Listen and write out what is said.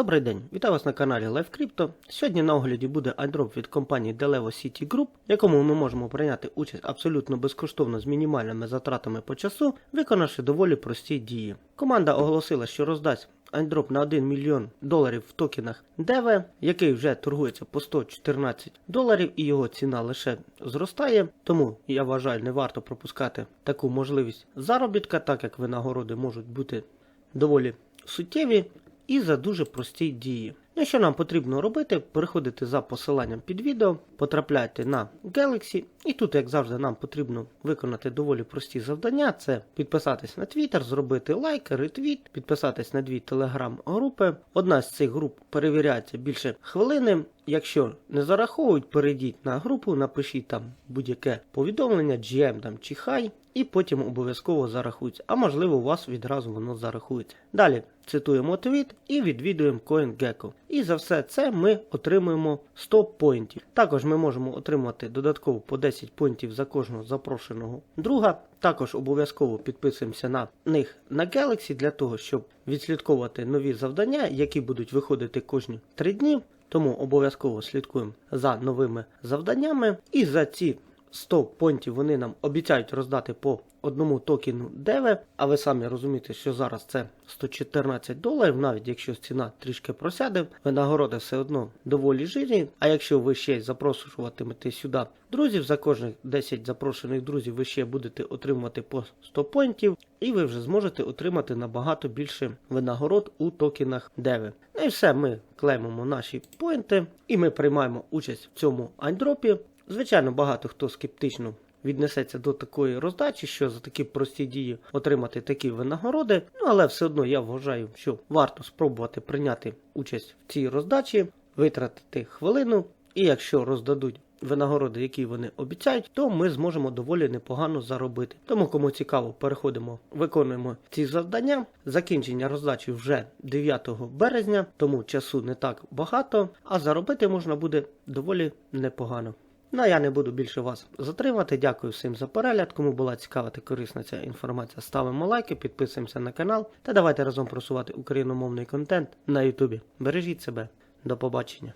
Добрий день, вітаю вас на каналі LiveCrypto. Сьогодні на огляді буде айдроп від компанії Delevo City Group, в якому ми можемо прийняти участь абсолютно безкоштовно з мінімальними затратами по часу, виконавши доволі прості дії. Команда оголосила, що роздасть айдроп на 1 мільйон доларів в токенах DEV, який вже торгується по 114 доларів, і його ціна лише зростає. Тому я вважаю, не варто пропускати таку можливість заробітка, так як винагороди можуть бути доволі суттєві і за дуже прості дії. Ну, що нам потрібно робити? Переходити за посиланням під відео, потрапляйте на Galaxy, і тут, як завжди, нам потрібно виконати доволі прості завдання: це підписатись на Twitter, зробити лайк, ретвіт, підписатись на дві телеграм-групи. Одна з цих груп перевіряється більше хвилини. Якщо не зараховують, перейдіть на групу, напишіть там будь-яке повідомлення, GM там чи хай, і потім обов'язково зарахується. А можливо, у вас відразу воно зарахується. Далі цитуємо твіт і відвідуємо CoinGecko. І за все це ми отримуємо 100 поінтів. Також ми можемо отримати додатково по 10 поінтів за кожного запрошеного друга. Також обов'язково підписуємося на них на Galaxy для того, щоб відслідковувати нові завдання, які будуть виходити кожні 3 дні. Тому обов'язково слідкуємо за новими завданнями. І за ці 100 понтів вони нам обіцяють роздати по одному токену DEV, а ви самі розумієте, що зараз це 114 доларів, навіть якщо ціна трішки просяде, винагороди все одно доволі жирні. А якщо ви ще запрошуватимете сюди друзів, за кожних 10 запрошених друзів ви ще будете отримувати по 100 понтів, і ви вже зможете отримати набагато більше винагород у токенах DEV. Ну і все, ми клеймимо наші поінти, і ми приймаємо участь в цьому айдропі. Звичайно, багато хто скептично віднесеться до такої роздачі, що за такі прості дії отримати такі винагороди. Ну але все одно я вважаю, що варто спробувати прийняти участь в цій роздачі, витратити хвилину, і якщо роздадуть. Винагороди, які вони обіцяють, то ми зможемо доволі непогано заробити. Тому, кому цікаво, переходимо, виконуємо ці завдання. Закінчення роздачі вже 9 березня, тому часу не так багато, а заробити можна буде доволі непогано. Ну я не буду більше вас затримати. Дякую всім за перегляд. Кому була цікава та корисна ця інформація, ставимо лайки, підписуємося на канал та давайте разом просувати україномовний контент на Ютубі. Бережіть себе, до побачення.